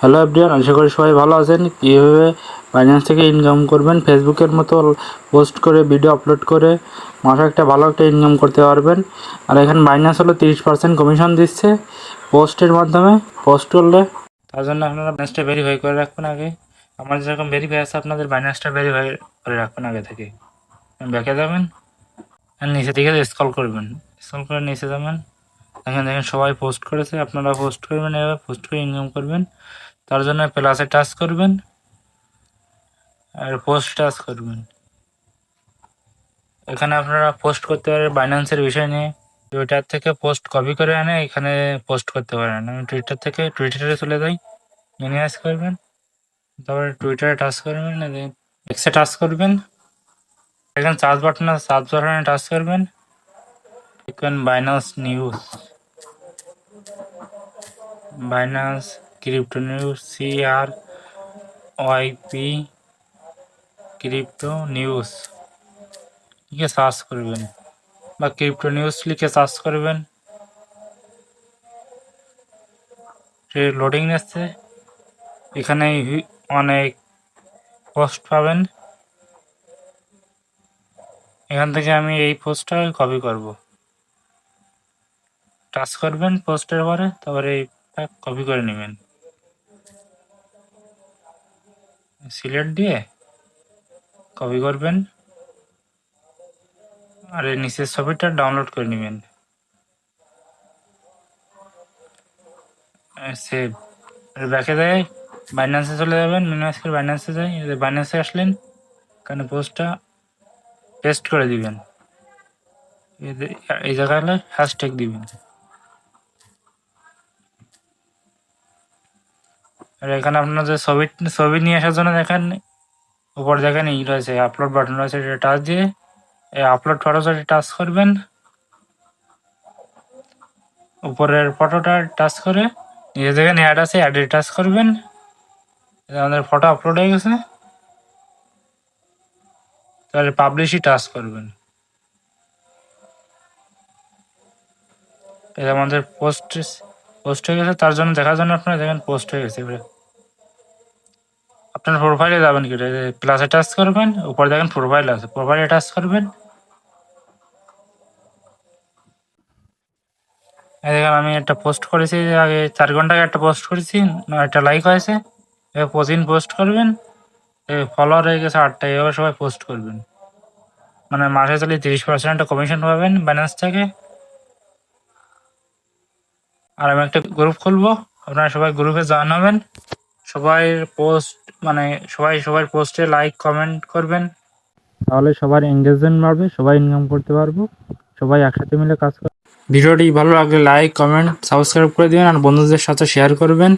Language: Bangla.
হ্যালো এভরিওয়ান আশা করি সবাই ভালো আছেন। কীভাবে বাইন্যান্স থেকে ইনকাম করবেন? ফেসবুকের মতো পোস্ট করে ভিডিও আপলোড করে মাসে একটা ভালো একটা ইনকাম করতে পারবেন। আর এখানে বাইন্যান্স হলো তিরিশ পার্সেন্ট কমিশন দিচ্ছে পোস্টের মাধ্যমে। পোস্ট করলে তার জন্য আপনারা বাইন্যান্সটা ভেরিফাই করে রাখবেন আগে। আমার যেরকম ভেরিফাই আছে, আপনাদের বাইন্যান্সটা ভেরিফাই করে রাখবেন আগে থেকে। ব্যাকে যাবেন আর নিচে দিকে স্কল করবেন। স্কল করে নিচে যাবেন। এখানে দেখেন সবাই পোস্ট করেছে। আপনারা পোস্ট করবেন, এভাবে পোস্ট করে ইনকাম করবেন। তার জন্য প্লাসে টাচ করবেন আর পোস্ট টাচ করবেন। এখানে আপনারা পোস্ট করতে পারেন বাইন্যান্সের বিষয় নিয়ে। টুইটার থেকে পোস্ট কপি করে আনে এখানে পোস্ট করতে পারেন। আমি টুইটার থেকে টুইটারে চলে যাই মিনিমাইজ করবেন। তারপরে টুইটারে টাচ করবেন এক্সে টাচ করবেন। এখানে চার্জ বাটন চার্জ বাটনে টাচ করবেন। লিখবেন Binance news Binance crypto news C R Y P crypto news লিখে সার্চ করবেন। বা ক্রিপ্টো নিউজ লিখে সার্চ করবেন। লোডিং নিচ্ছে, এখানে অনেক পোস্ট পাবেন। এখান থেকে আমি এই পোস্টটা কপি করব। টাচ করবেন পোস্টের পরে, তারপরে কপি করে নেবেন। সিলেক্ট দিয়ে কপি করবেন আর এই নিচের ছবিটা ডাউনলোড করে নেবেন। সেভ ব্যাকে দেয় বাইন্যান্সে চলে যাবেন মিনিমাইজ করে বাইন্যান্সে যাই বাইন্যান্সে আসলেন, এখানে পোস্টটা পেস্ট করে দিবেন। এই জায়গায় হ্যাশট্যাগ দিবেন। আর এখানে আপনার যে ছবি ছবি নিয়ে আসার জন্য দেখেন, উপর দেখেন ই রয়েছে আপলোড বাটন রয়েছে, এটা টাচ দিয়ে, এই আপলোড ফটোটা টাচ করবেন। উপরের ফটোটা টাচ করে নিজে দেখেন অ্যাড আছে অ্যাডে টাচ করবেন। এই আমাদের ফটো আপলোড হয়ে গেছে। তাহলে পাবলিশই টাচ করবেন। এই যে আমাদের পোস্ট পোস্ট হয়ে গেছে, তার জন্য দেখার জন্য আপনারা দেখেন পোস্ট হয়ে গেছে, এবারে। আপনার প্রোফাইলে যাবেন কি? প্লাসে টাচ করবেন, উপরে দেখেন প্রোফাইল আছে। প্রোফাইলে টাচ করবেন। দেখেন, আমি একটা পোস্ট করেছি আগে চার ঘণ্টা আগে একটা পোস্ট করেছি একটা লাইক হয়েছে। প্রতিদিন পোস্ট করবেন। ফলোয়ার হয়ে গেছে আটটা এভাবে সবাই পোস্ট করবেন। মানে মাসে চলে তিরিশ পার্সেন্ট কমিশন পাবেন ব্যালেন্স থেকে। আর আমি একটা গ্রুপ খুলবো, আপনারা সবাই গ্রুপে জয়েন হবেন। সবাই পোস্ট মানে সবাই সবার পোস্টে লাইক কমেন্ট করবেন। তাহলে সবার এনগেজমেন্ট বাড়বে সবাই ইনকাম করতে পারব সবাই একসাথে মিলে কাজ করবে ভিডিওটি ভালো লাগলে লাইক কমেন্ট সাবস্ক্রাইব করে দিবেন আর বন্ধুদের সাথে শেয়ার করবেন।